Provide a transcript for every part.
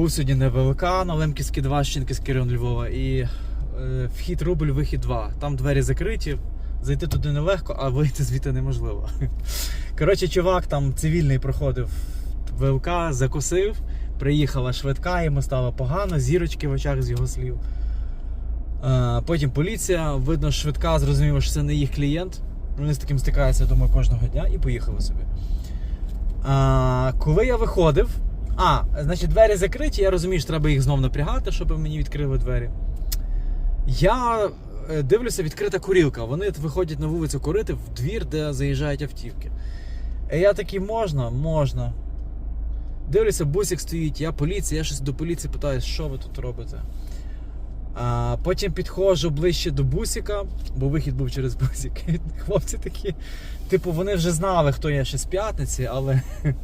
Був сьогодні на ВЛК на Лемківській 2, Щенківський район Львова. І е, вхід рубль, вихід 2. Там двері закриті. Зайти туди нелегко, а вийти звідти неможливо. Коротше, чувак там цивільний проходив ВЛК, закусив, приїхала швидка, йому стало погано, зірочки в очах з його слів. Е, Потім поліція, видно, швидка зрозуміла, що це не їх клієнт. Вони з таким стикаються, я думаю, кожного дня і поїхали собі. А, коли я виходив, а, значить, двері закриті, я розумію, що треба їх знов напрягати, щоб мені відкрили двері. Я е, дивлюся, відкрита курілка. Вони виходять на вулицю курити в двір, де заїжджають автівки. І я такий, можна, можна. Дивлюся, бусик стоїть, я поліція, я щось до поліції питаю, що ви тут робите. А, потім підходжу ближче до бусика, бо вихід був через бусик. Хлопці такі, типу, вони вже знали, хто я ще з п'ятниці, але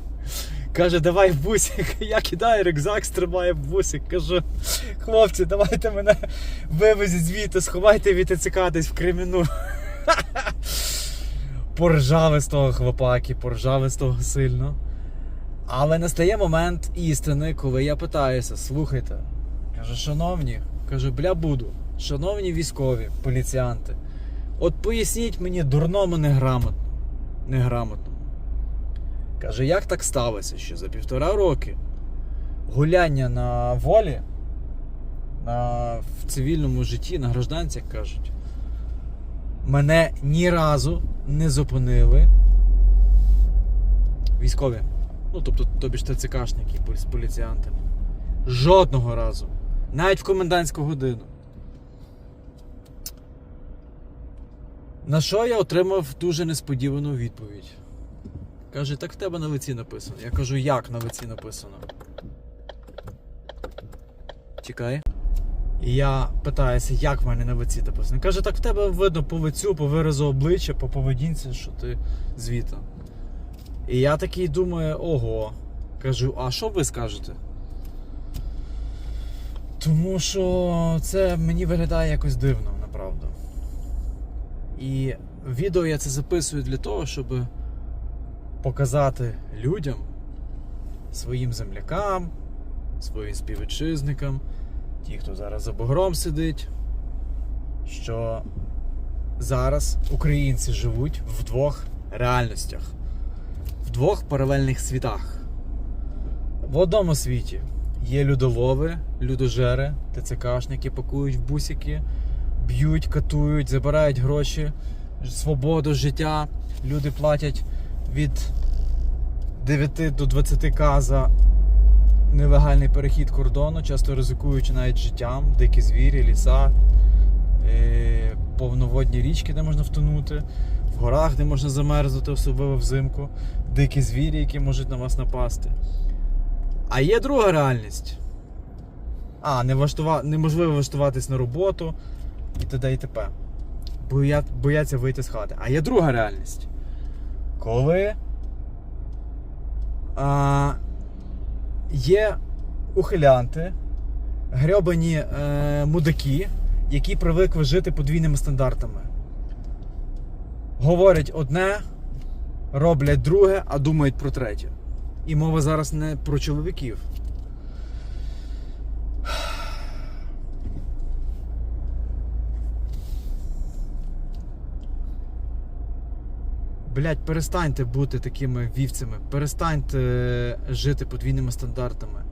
каже, давай в бусик. Я кидаю рюкзак, стрибаю в бусик. Кажу, хлопці, давайте мене вивезіть звідти, сховайте від ТЦК десь в Креміну. Поржали з того хлопаки, поржали з того сильно. Але настає момент істини, коли я питаюся, слухайте, кажу, шановні, кажу, бля буду, шановні військові, поліціянти, от поясніть мені дурному неграмотно, неграмотному. Каже, як так сталося, що за півтора роки гуляння на волі, на, в цивільному житті, на гражданці, як кажуть, мене ні разу не зупинили військові. Ну, тобто, тобі ж ТЦКшники з поліціянтами. Жодного разу. Навіть в комендантську годину. На що я отримав дуже несподівану відповідь. Каже, так в тебе на лиці написано. Я кажу, як на лиці написано. Чекай. І я питаюся, як в мене на лиці написано. Каже, так в тебе видно по лицю, по виразу обличчя, по поведінці, що ти звідти. І я такий думаю, ого. Кажу, а що ви скажете? Тому що це мені виглядає якось дивно, направду. І відео я це записую для того, щоб показати людям, своїм землякам, своїм співвітчизникам, ті, хто зараз за бугром сидить, що зараз українці живуть в двох реальностях в двох паралельних світах. В одному світі є людолови, людожери, ТЦКшники пакують в бусики, б'ють, катують, забирають гроші, свободу, життя. Люди платять від 9 до 20к за нелегальний перехід кордону, часто ризикуючи навіть життям, дикі звірі, ліса, е, повноводні річки, де можна втонути, в горах, де можна замерзнути, особливо взимку, дикі звірі, які можуть на вас напасти. А є друга реальність. А, не влаштува... неможливо влаштуватись на роботу і т.д. і т.п. Боя... Бояться вийти з хати. А є друга реальність. Коли а, є ухилянти, грьобані е, мудаки, які привикли жити подвійними стандартами. Говорять одне, роблять друге, а думають про третє. І мова зараз не про чоловіків. Блять, перестаньте бути такими вівцями, перестаньте е, жити подвійними стандартами.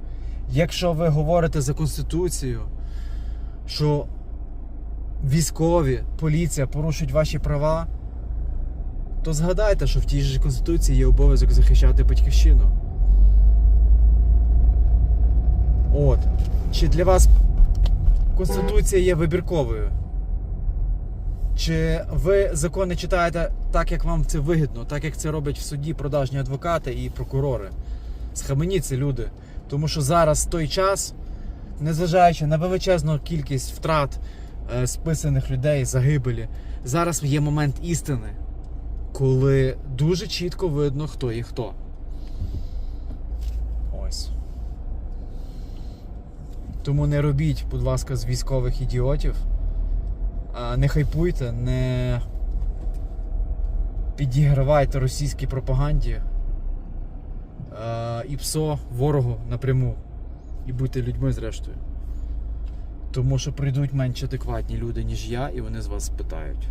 Якщо ви говорите за Конституцію, що військові, поліція порушують ваші права, то згадайте, що в тій же Конституції є обов'язок захищати батьківщину. От. Чи для вас Конституція є вибірковою? Чи ви закони читаєте так, як вам це вигідно, так як це роблять в суді продажні адвокати і прокурори? Схаменіться, люди. Тому що зараз той час, незважаючи на величезну кількість втрат е, списаних людей, загибелі, зараз є момент істини, коли дуже чітко видно, хто є хто. Ось. Тому не робіть, будь ласка, з військових ідіотів. А, Не хайпуйте, не підігравайте російській пропаганді і ПСО ворогу напряму. І будьте людьми зрештою. Тому що прийдуть менш адекватні люди, ніж я, і вони з вас спитають.